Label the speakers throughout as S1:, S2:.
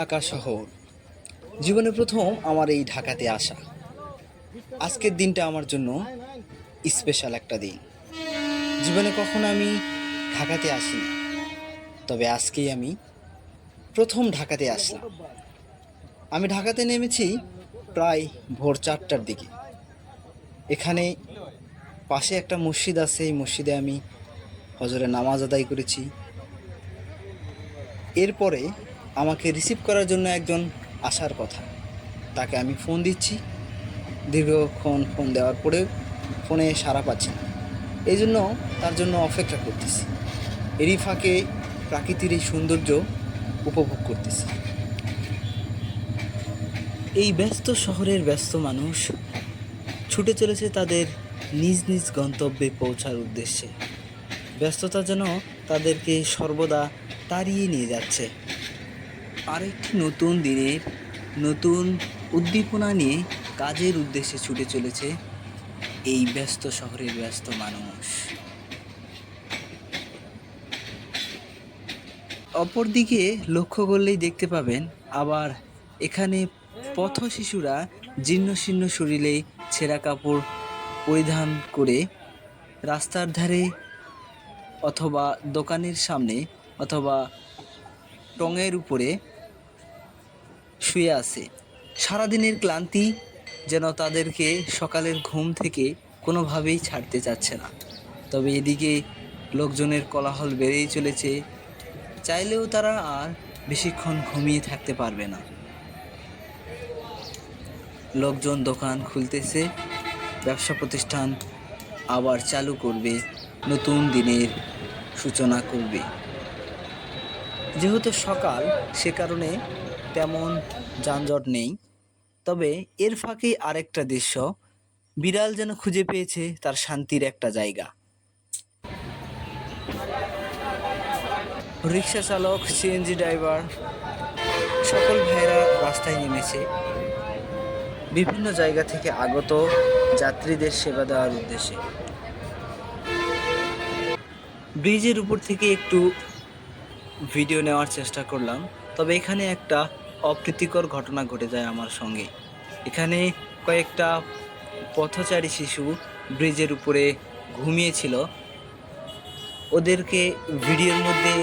S1: ঢাকা শহর। জীবনে প্রথম আমার এই ঢাকাতে আসা। আজকের দিনটা আমার জন্য স্পেশাল একটা দিন। জীবনে কখনো আমি ঢাকাতে আসিনি। তবে আজকেই আমি প্রথম ঢাকাতে আসলাম। আমি ঢাকাতে নেমেছি প্রায় ভোর চারটার দিকে। এখানে পাশে একটা মসজিদ আছে, এই মসজিদে আমি হজরে নামাজ আদায় করেছি। এরপরে আমাকে রিসিভ করার জন্য একজন আসার কথা। তাকে আমি ফোন দিচ্ছি। দীর্ঘক্ষণ ফোন দেওয়ার পরেও ফোনে সারা পাচ্ছি না। এই জন্য তার জন্য অপেক্ষা করতেছি। এরই ফাঁকে প্রাকৃতির এই সৌন্দর্য উপভোগ করতেছি। এই ব্যস্ত শহরের ব্যস্ত মানুষ ছুটে চলেছে তাদের নিজ নিজ গন্তব্যে পৌঁছার উদ্দেশ্যে। ব্যস্ততা যেন তাদেরকে সর্বদা তাড়িয়ে নিয়ে যাচ্ছে। আরেকটি নতুন দিনের নতুন উদ্দীপনা নিয়ে কাজের উদ্দেশ্যে ছুটে চলেছে এই ব্যস্ত শহরের ব্যস্ত মানুষ। অপরদিকে লক্ষ্য করলেই দেখতে পাবেন আবার এখানে পথ শিশুরা জীর্ণ শীর্ণ শরীরে ছেঁড়া কাপড় পরিধান করে রাস্তার ধারে অথবা দোকানের সামনে অথবা টঙের উপরে শুয়ে আছে। সারাদিনের ক্লান্তি যেন তাদেরকে সকালের ঘুম থেকে কোনোভাবেই ছাড়তে চাচ্ছে না। তবে এদিকে লোকজনের কোলাহল বেড়েই চলেছে। চাইলেও তারা আর বেশিক্ষণ ঘুমিয়ে থাকতে পারবে না। লোকজন দোকান খুলতেছে। ব্যবসা প্রতিষ্ঠান আবার চালু করবে। নতুন দিনের সূচনা করবে। যেহেতু সকাল, সে কারণে তেমন যানজট নেই। তবে এর ফাঁকেই আরেকটা দৃশ্য, বিড়াল যেন খুঁজে পেয়েছে তার শান্তির একটা জায়গা। রিক্সা চালক সিএনজি ড্রাইভার, সকল ভাইয়েরা রাস্তায় নেমেছে। বিভিন্ন জায়গা থেকে আগত যাত্রীদের সেবা দেওয়ার উদ্দেশ্যে। ব্রিজের উপর থেকে একটু ভিডিও নেওয়ার চেষ্টা করলাম, তবে এখানে একটা অপ্রীতিকর ঘটনা ঘটে যায় আমার সঙ্গে। এখানে কয়েকটা পথচারী শিশু ব্রিজের উপরে ঘুমিয়েছিল। ওদেরকে ভিডিওর মধ্যে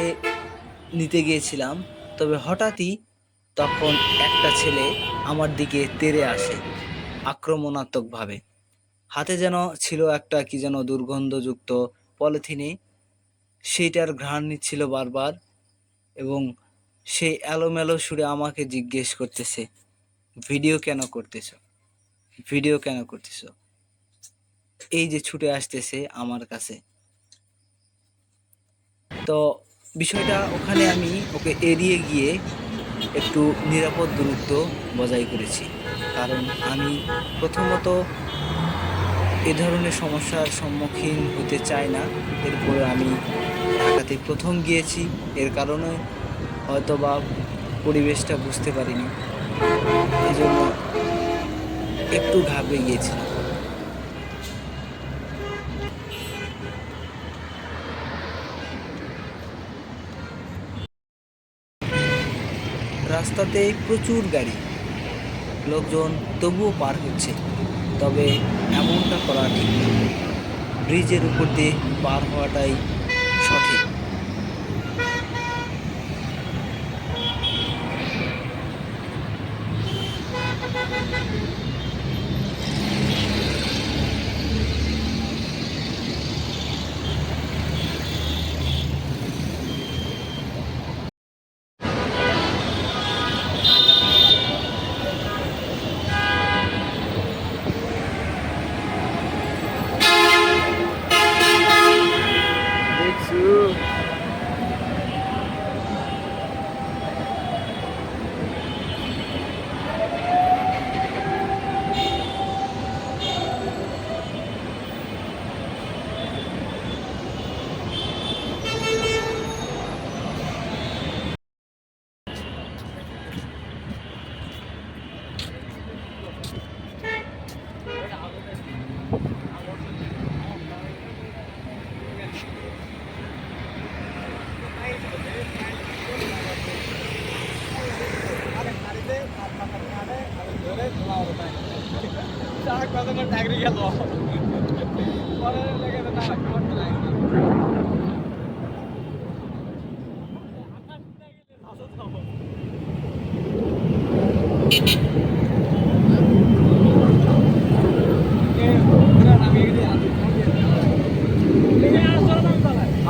S1: নিতে গিয়েছিলাম, তবে হঠাৎই তখন একটা ছেলে আমার দিকে তেড়ে আসে, আক্রমণাত্মকভাবে। হাতে যেন ছিল একটা কি যেন দুর্গন্ধযুক্ত পলিথিনে, সেইটার ঘ্রাণ নিচ্ছিল বারবার। এবং সেই এলোমেলো সুরে আমাকে জিজ্ঞেস করতেছে, ভিডিও কেন করতেছ? ভিডিও কেন করতেছ? এই যে ছুটে আসতেছে আমার কাছে। তো বিষয়টা ওখানে আমি ওকে এড়িয়ে গিয়ে একটু নিরাপদ দূরত্ব বজায় করেছি। কারণ আমি প্রথমত এ ধরনের সমস্যার সম্মুখীন হতে চাই না। এরপরে আমি ঢাকাতে প্রথম গিয়েছি। এর কারণে হয়তো বা পরিবেশটা বুঝতে পারিনি। এই জন্য একটু ঘাবড়ে গিয়েছিলাম। রাস্তাতে প্রচুর গাড়ি। লোকজন তবুও পার হচ্ছে। তবে এমনটা করা ঠিক না। ব্রিজের উপর দিয়ে পার হওয়াটাই সঠিক।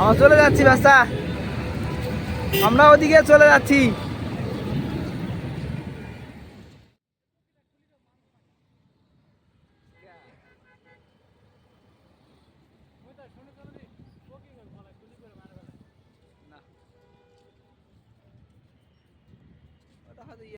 S1: আমরা চলে যাচ্ছি আমরা ওদিকে চলে যাচ্ছি। শুনে চলে